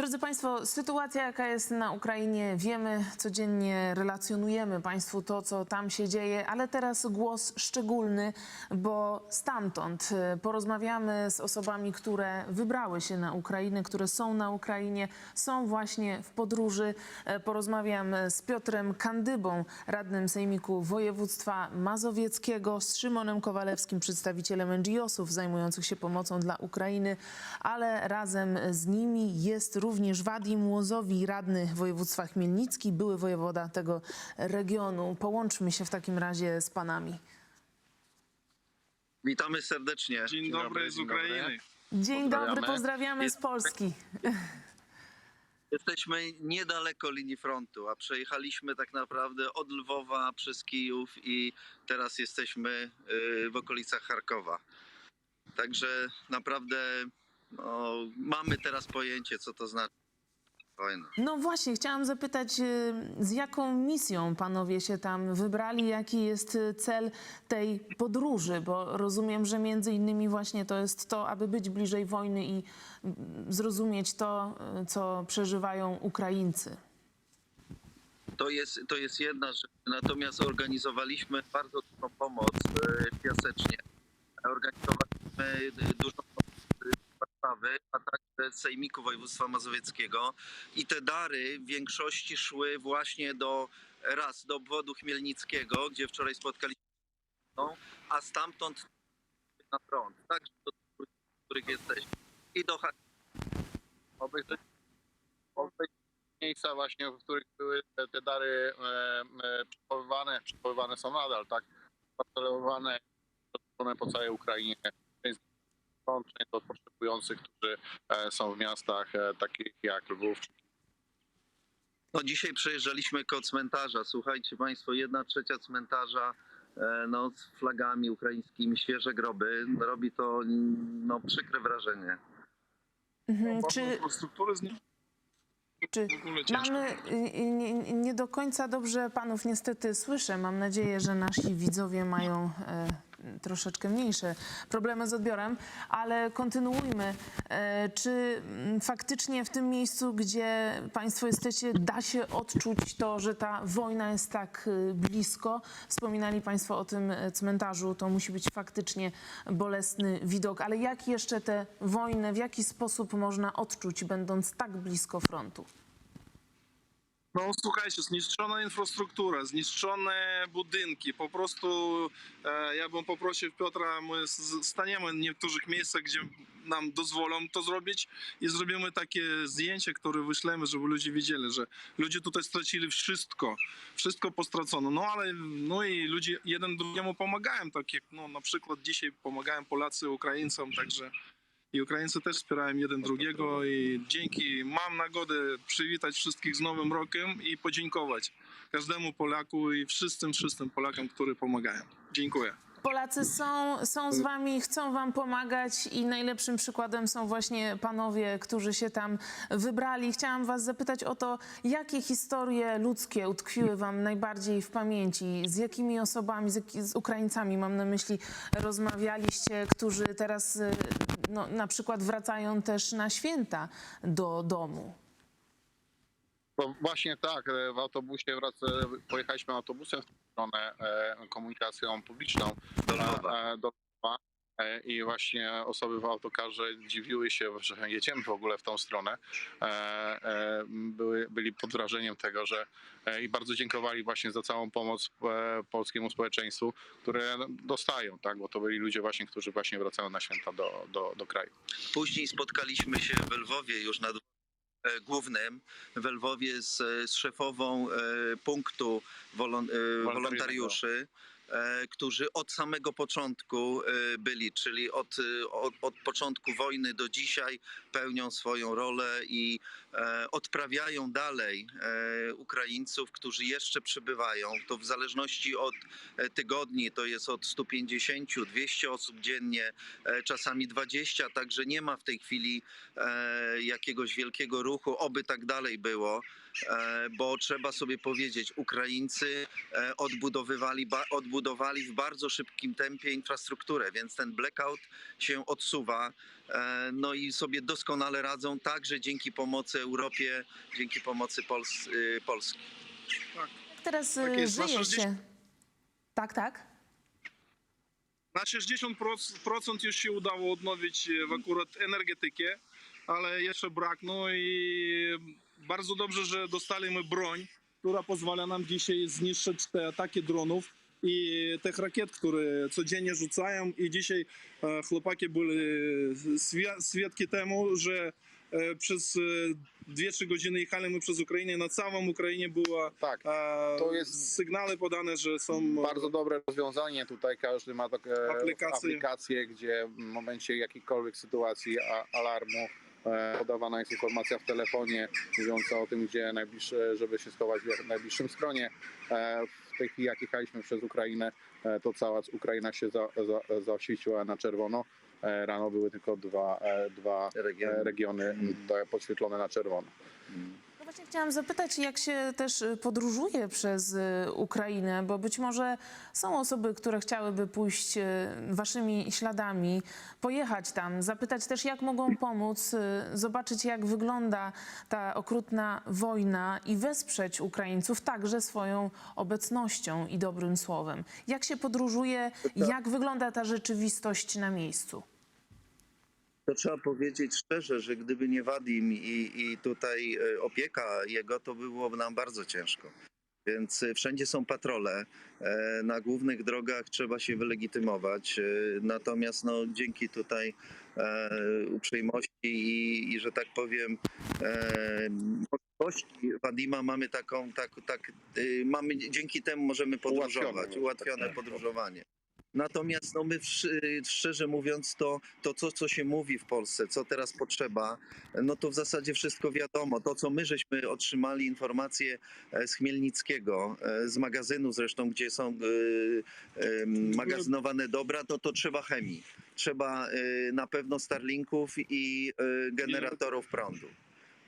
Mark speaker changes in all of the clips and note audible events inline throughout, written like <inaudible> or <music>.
Speaker 1: Drodzy Państwo, sytuacja jaka jest na Ukrainie, wiemy, codziennie relacjonujemy Państwu to, co tam się dzieje, ale teraz głos szczególny, bo stamtąd e, porozmawiamy z osobami, które wybrały się na Ukrainę, które są na Ukrainie, są właśnie w podróży. E, Porozmawiam z Piotrem Kandybą, radnym Sejmiku Województwa Mazowieckiego, z Szymonem Kowalewskim, przedstawicielem NGO-sów zajmujących się pomocą dla Ukrainy, ale razem z nimi jest również Wadim Łozowi, radny województwa Chmielnicki, były wojewoda tego regionu. Połączmy się w takim razie z panami.
Speaker 2: Witamy serdecznie.
Speaker 3: Dzień, dobry, z Ukrainy.
Speaker 1: Dzień dobry,
Speaker 2: Pozdrawiamy.
Speaker 1: pozdrawiamy z Polski. <laughs>
Speaker 2: Jesteśmy niedaleko linii frontu, a przejechaliśmy tak naprawdę od Lwowa przez Kijów i teraz jesteśmy y, w okolicach Charkowa. Także naprawdę no, mamy teraz pojęcie, co to znaczy wojna.
Speaker 1: No właśnie, chciałam zapytać, y, z jaką misją panowie się tam wybrali, jaki jest y, cel tej podróży, bo rozumiem, że między innymi właśnie to jest to, aby być bliżej wojny i mm, zrozumieć to, y, co przeżywają Ukraińcy.
Speaker 2: To jest, to jest jedna rzecz. Natomiast organizowaliśmy bardzo dużą pomoc e, w Piasecznie. Organizowaliśmy e, dużą Warszawy, a także Sejmiku Województwa Mazowieckiego. I te dary w większości szły właśnie do raz do obwodu chmielnickiego, gdzie wczoraj spotkaliśmy się, a stamtąd na front, także do tych których jesteśmy. I do.
Speaker 3: Obejrzeć, miejsca właśnie, w których były te, te dary e, e, przechowywane, przechowywane są nadal, tak? Parcelowane, po całej Ukrainie. Stąd, część od potrzebujących, którzy e, są w miastach e, takich jak Lwów. czy
Speaker 2: No dzisiaj przejeżdżaliśmy koło cmentarza. Słuchajcie Państwo, jedna trzecia cmentarza e, no, z flagami ukraińskimi, świeże groby. Robi to no, przykre wrażenie.
Speaker 1: Mhm, Czy,
Speaker 3: infrastruktury z
Speaker 1: czy mamy, y, y, nie, nie do końca dobrze panów niestety słyszę. Mam nadzieję, że nasi widzowie mają troszeczkę mniejsze problemy z odbiorem, ale kontynuujmy. E, czy mm, faktycznie w tym miejscu, gdzie państwo jesteście, da się odczuć to, że ta wojna jest tak y, blisko? Wspominali państwo o tym e, cmentarzu, to musi być faktycznie bolesny widok, ale jak jeszcze tę wojnę, w jaki sposób można odczuć, będąc tak blisko frontu?
Speaker 4: No słuchajcie, zniszczona infrastruktura, zniszczone budynki. Po prostu e, ja bym poprosił Piotra, my staniemy w niektórych miejscach, gdzie nam dozwolą to zrobić i zrobimy takie zdjęcie, które wyślemy, żeby ludzie wiedzieli, że ludzie tutaj stracili wszystko, wszystko postracono. No ale no i ludzie jeden drugiemu pomagają, tak jak no, na przykład dzisiaj pomagają Polacy Ukraińcom, także i Ukraińcy też wspierają jeden drugiego i dzięki mam nagodę przywitać wszystkich z Nowym Rokiem i podziękować każdemu Polaku i wszystkim, wszystkim Polakom, którzy pomagają. Dziękuję.
Speaker 1: Polacy są, są z wami, chcą wam pomagać i najlepszym przykładem są właśnie panowie, którzy się tam wybrali. Chciałam was zapytać o to, jakie historie ludzkie utkwiły wam najbardziej w pamięci? Z jakimi osobami, z, Ukraińcami mam na myśli, rozmawialiście, którzy teraz y, no, na przykład wracają też na święta do domu?
Speaker 3: To właśnie tak, e, w autobusie wraca, pojechaliśmy autobusem w stronę e, komunikacją publiczną
Speaker 2: Do
Speaker 3: e, do. E, I właśnie osoby w autokarze dziwiły się, że jedziemy w ogóle w tą stronę. E, e, Były, byli pod wrażeniem tego, że e, i bardzo dziękowali właśnie za całą pomoc e, polskiemu społeczeństwu, które dostają, tak, bo to byli ludzie właśnie, którzy właśnie wracają na święta do, do, do kraju.
Speaker 2: Później spotkaliśmy się w Lwowie już na e, głównym w Lwowie z, z szefową e, punktu wolon, e, wolontariuszy, e, którzy od samego początku e, byli, czyli od, e, od, od początku wojny do dzisiaj pełnią swoją rolę i e, odprawiają dalej e, Ukraińców, którzy jeszcze przybywają. To w zależności od e, tygodni to jest od 150, 200 osób dziennie, czasami 20, także nie ma w tej chwili jakiegoś wielkiego ruchu, oby tak dalej było. bo trzeba sobie powiedzieć, Ukraińcy odbudowywali, odbudowali w bardzo szybkim tempie infrastrukturę, więc ten blackout się odsuwa. E, No i sobie doskonale radzą, także dzięki pomocy Europie, dzięki pomocy Pols, y, Polski.
Speaker 1: Jak teraz
Speaker 4: Tak jest, na
Speaker 1: żyje
Speaker 4: 60
Speaker 1: się? Tak, tak.
Speaker 4: Na 60% już się udało odnowić e, w akurat energetykę, ale jeszcze brak. No i bardzo dobrze, że dostaliśmy broń, która pozwala nam dzisiaj zniszczyć te ataki dronów i tych rakiet, które codziennie rzucają. I dzisiaj e, chłopaki byli świ- świadki temu, że e, przez 2-3 godziny jechaliśmy przez Ukrainę. Na całą Ukrainie była
Speaker 3: Tak,
Speaker 4: e,
Speaker 3: To jest-
Speaker 4: sygnały podane, że są
Speaker 3: bardzo dobre rozwiązanie. Tutaj każdy ma takie
Speaker 4: Aplikacje.
Speaker 3: aplikacje, gdzie w momencie jakiejkolwiek sytuacji alarmu e, podawana jest informacja w telefonie mówiąca o tym, gdzie najbliższe, żeby się schować w najbliższym schronie. Tej chwili jak jechaliśmy przez Ukrainę, e, to cała Ukraina się za, za, zaświeciła na czerwono. E, rano były tylko dwa, e, dwa
Speaker 2: Regiony.
Speaker 3: regiony podświetlone na czerwono.
Speaker 1: Właśnie chciałam zapytać, jak się też y, podróżuje przez y, Ukrainę, bo być może są osoby, które chciałyby pójść y, waszymi śladami, pojechać tam, zapytać też, jak mogą pomóc, zobaczyć, jak wygląda ta okrutna wojna i wesprzeć Ukraińców także swoją obecnością i dobrym słowem. Jak się podróżuje, jak wygląda ta rzeczywistość na miejscu?
Speaker 2: To trzeba powiedzieć szczerze, że gdyby nie Wadim i, i tutaj e, opieka jego, to byłoby nam bardzo ciężko. Więc e, wszędzie są patrole. e, Na głównych drogach trzeba się wylegitymować. Natomiast no, dzięki tutaj uprzejmości i, i, że tak powiem, możliwości Wadima mamy taką, tak, tak, y, mamy, dzięki temu możemy podróżować,
Speaker 3: Ułatwione,
Speaker 2: ułatwione
Speaker 3: tak.
Speaker 2: podróżowanie. Natomiast no my szczerze mówiąc to, to co, co się mówi w Polsce, co teraz potrzeba, no to w zasadzie wszystko wiadomo. To co my żeśmy otrzymali informacje e, z Chmielnickiego, e, z magazynu zresztą, gdzie są e, magazynowane dobra, to to trzeba chemii. Trzeba na pewno Starlinków i generatorów prądu.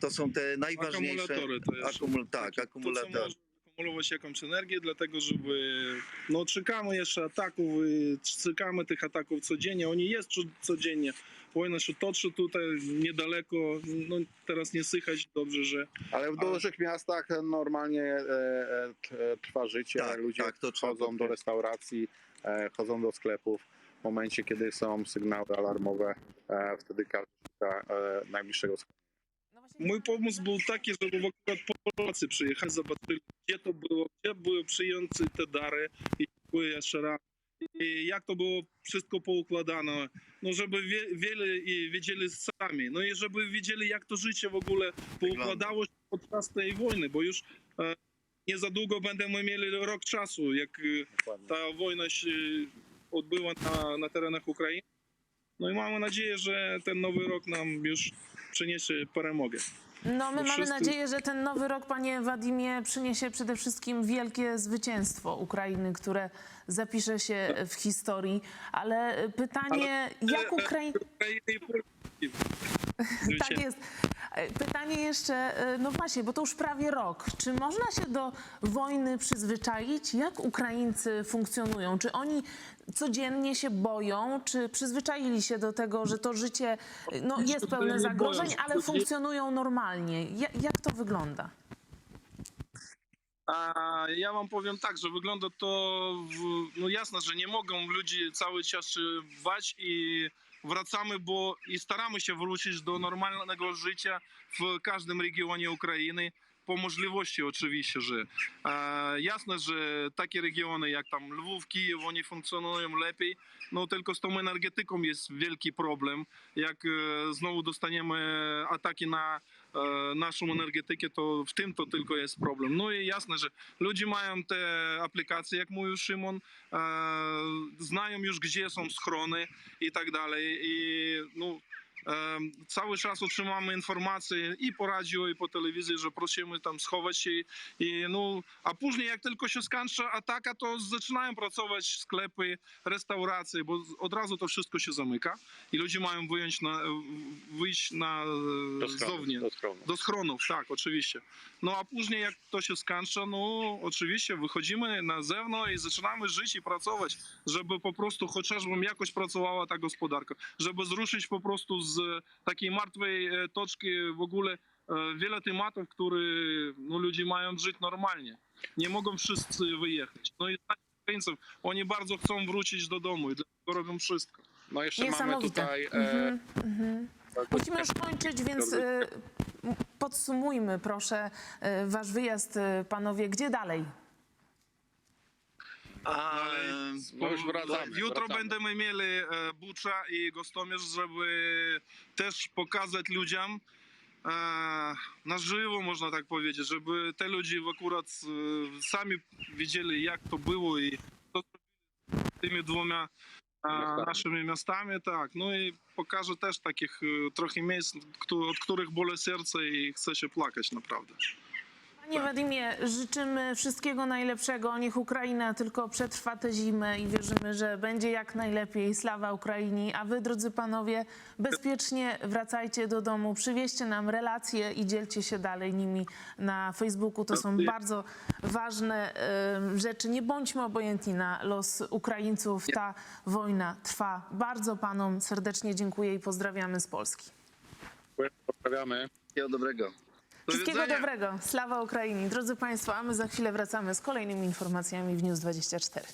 Speaker 2: To są te najważniejsze...
Speaker 4: akumulatory. To jest
Speaker 2: Akumul, tak,
Speaker 4: Takie- Akumulować jakąś energię, dlatego żeby... No czekamy jeszcze ataków, i czekamy tych ataków codziennie. Oni jest co- codziennie. Wojna się toczy tutaj niedaleko. No teraz nie słychać dobrze, że
Speaker 3: Ale w
Speaker 4: Ale-
Speaker 3: dużych miastach normalnie e, e, t- trwa życie,
Speaker 2: Tak,
Speaker 3: ludzie
Speaker 2: tak, to
Speaker 3: chodzą do restauracji, e, chodzą do sklepów. W momencie, kiedy są sygnały alarmowe, e, wtedy każdy szuka e, najbliższego sklepu.
Speaker 4: Mój pomysł był taki, żeby w akurat Polacy przyjechać, zobaczyli, gdzie to było, gdzie były przyjęci te dary i były jeszcze raz. I jak to było wszystko poukładane, no żeby wie, wiele i wiedzieli sami, no i żeby wiedzieli jak to życie w ogóle poukładało się podczas tej wojny, bo już e, nie za długo będziemy mieli rok czasu, jak e, ta wojna się odbyła na, na terenach Ukrainy. No i mamy nadzieję, że ten nowy rok nam już przyniesie peremogę.
Speaker 1: No, my
Speaker 4: Bo
Speaker 1: mamy
Speaker 4: wszyscy-
Speaker 1: nadzieję, że ten nowy rok, panie Wadimie, przyniesie przede wszystkim wielkie zwycięstwo Ukrainy, które zapisze się w historii. Ale pytanie, jak Ukraina...
Speaker 4: Ukrainy i Polski. <laughs>
Speaker 1: Tak jest. Pytanie jeszcze, e, no właśnie, bo to już prawie rok. Czy można się do wojny przyzwyczaić? Jak Ukraińcy funkcjonują? Czy oni codziennie się boją? Czy przyzwyczaili się do tego, że to życie e, no, jest pełne zagrożeń, ale funkcjonują normalnie? Ja, jak to wygląda?
Speaker 4: A ja wam powiem tak, że wygląda to, w, no jasne, że nie mogą ludzie cały czas bać i wracamy, bo i staramy się wrócić do normalnego życia w każdym regionie Ukrainy. Możliwości oczywiście, że e, jasne, że takie regiony jak tam Lwów, Kijów, oni funkcjonują lepiej, no tylko z tą energetyką jest wielki problem. Jak e, znowu dostaniemy ataki na e, naszą energetykę, to w tym to tylko jest problem. No i jasne, że ludzie mają te aplikacje, jak mówił Szymon, e, znają już gdzie są schrony i tak dalej i no cały czas otrzymamy informacje i po radiu, i po telewizji, że prosimy tam schować się. I, no, a później, jak tylko się skończy ataka, to zaczynają pracować sklepy, restauracje, bo od razu to wszystko się zamyka i ludzie mają wyjąć na, wyjść na
Speaker 3: Do
Speaker 4: e,
Speaker 3: do schronu.
Speaker 4: Do schronów, tak, oczywiście. No a później jak to się skończy, no oczywiście wychodzimy na zewnątrz i zaczynamy żyć i pracować, żeby po prostu chociażby jakoś pracowała ta gospodarka, żeby zruszyć po prostu z takiej martwej e, toczki w ogóle e, wiele tematów, które no, ludzie mają żyć normalnie. Nie mogą wszyscy wyjechać. No i Ukraińców, oni bardzo chcą wrócić do domu i dlatego robią wszystko.
Speaker 3: No jeszcze mamy
Speaker 1: Niesamowite.
Speaker 3: tutaj... E,
Speaker 1: Mhm, mhm. Musimy już kończyć, więc podsumujmy proszę wasz wyjazd, panowie. Gdzie dalej?
Speaker 2: A,
Speaker 3: No już wracamy,
Speaker 4: Jutro
Speaker 3: wracamy.
Speaker 4: będziemy mieli e, Bucza i Gostomierz, żeby też pokazać ludziom e, na żywo, można tak powiedzieć, żeby te ludzie akurat e, sami widzieli, jak to było i co zrobili z tymi dwoma e,
Speaker 3: Miastami.
Speaker 4: naszymi miastami, tak. No i pokażę też takich e, trochę miejsc, od których bole serce i chce się plakać naprawdę.
Speaker 1: Panie Wadimie, życzymy wszystkiego najlepszego. Niech Ukraina tylko przetrwa tę zimę i wierzymy, że będzie jak najlepiej. Slawa Ukrainie. A wy, drodzy panowie, bezpiecznie wracajcie do domu. Przywieźcie nam relacje i dzielcie się dalej nimi na Facebooku. To są bardzo ważne rzeczy. Nie bądźmy obojętni na los Ukraińców. Ta wojna trwa. Bardzo panom serdecznie dziękuję i pozdrawiamy z Polski.
Speaker 3: Pozdrawiamy.
Speaker 2: Wszystkiego dobrego.
Speaker 1: Wszystkiego dobrego. Sława Ukrainie. Drodzy Państwo, a my za chwilę wracamy z kolejnymi informacjami w News 24.